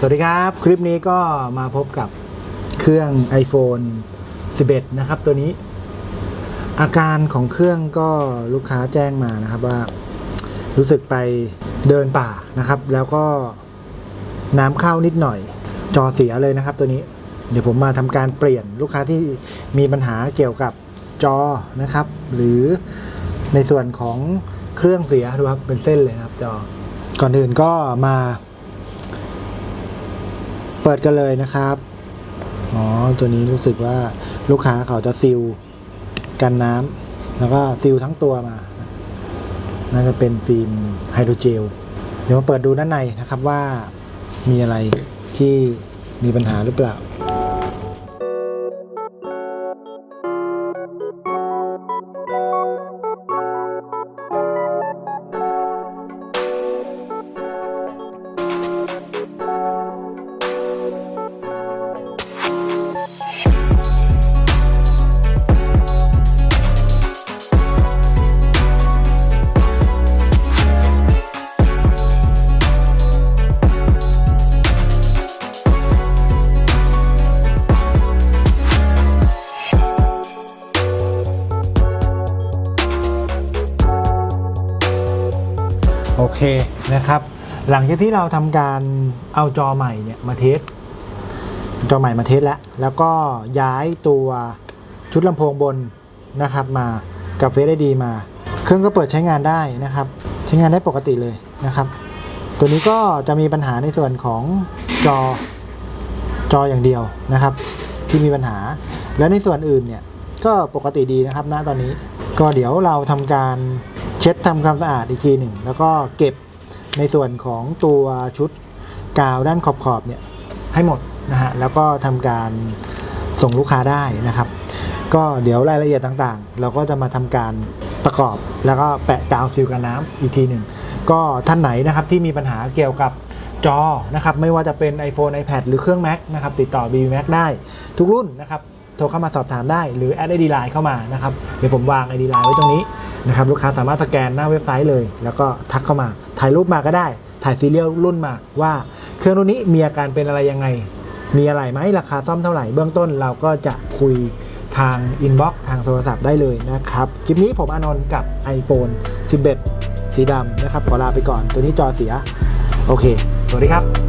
สวัสดีครับ คลิปนี้ก็มาพบกับเครื่อง iPhone 11 นะครับ ตัวนี้ อาการของเครื่องก็ลูกค้าแจ้งมานะครับว่า รู้สึกไปเดินป่านะครับ แล้วก็น้ำเข้านิดหน่อย จอเสียเลยนะครับ ตัวนี้ เดี๋ยวผมมาทำการเปลี่ยนลูกค้าที่มีปัญหาเกี่ยวกับจอนะครับ หรือในส่วนของเครื่องเสียดูครับเป็นเส้นเลยครับจอ ก่อนอื่นก็มา เปิดกันเลยนะครับ อ๋อ ตัวนี้รู้สึกว่าลูกค้าเขาจะซิลกันน้ำแล้วก็ซิลทั้งตัวมา น่าจะเป็นฟิล์มไฮโดรเจล เดี๋ยวมาเปิดดูด้านในนะครับว่ามีอะไรที่มีปัญหาหรือเปล่า โอเคนะครับ หลังจากที่เราทำการเอาจอใหม่เนี่ยมาเทสจอใหม่มาเทสแล้ว แล้วก็ย้ายตัวชุดลำโพงบนนะครับมากับเฟซไอดีมา เครื่องก็เปิดใช้งานได้นะครับ ใช้งานได้ปกติเลยนะครับ ตัวนี้ก็จะมีปัญหาในส่วนของจอจออย่างเดียวนะครับ ที่มีปัญหา แล้วในส่วนอื่นเนี่ยก็ปกติดีนะครับณตอนนี้ ก็เดี๋ยวเราทำการ เช็ดทำความสะอาดอีกทีหนึ่ง แล้วก็เก็บในส่วนของตัวชุดกาวด้านขอบๆเนี่ยให้หมดนะฮะแล้วก็ทำการส่งลูกค้าได้นะครับ ก็เดี๋ยวรายละเอียดต่างๆ เราก็จะมาทำการประกอบ แล้วก็แปะกาวซีลกันน้ำอีกทีหนึ่ง ก็ท่านไหนนะครับที่มีปัญหาเกี่ยวกับจอนะครับไม่ว่าจะเป็น iPhone iPad หรือเครื่อง Mac นะครับติดต่อ b b Mac ได้ทุกรุ่นนะครับโทรเข้ามาสอบถามได้หรือแอดไอดีไลน์เข้ามานะครับเดี๋ยวผมวางไอดีไลน์ไว้ตรงนี้ นะครับลูกค้าสามารถสแกนหน้าเว็บไซต์เลย แล้วก็ทักเข้ามาถ่ายรูปมาก็ได้ ถ่ายซีเรียลรุ่นมาว่าเครื่องรุ่นนี้มีอาการเป็นอะไรยังไง มีอะไรไหมราคาซ่อมเท่าไหร่เบื้องต้นเราก็จะคุยทางอินบ็อกซ์ทางโทรศัพท์ได้เลยนะครับ คลิปนี้ผมอานนท์กับ iPhone 11 สีดำนะครับ ขอลาไปก่อนตัวนี้จอเสีย โอเค สวัสดีครับ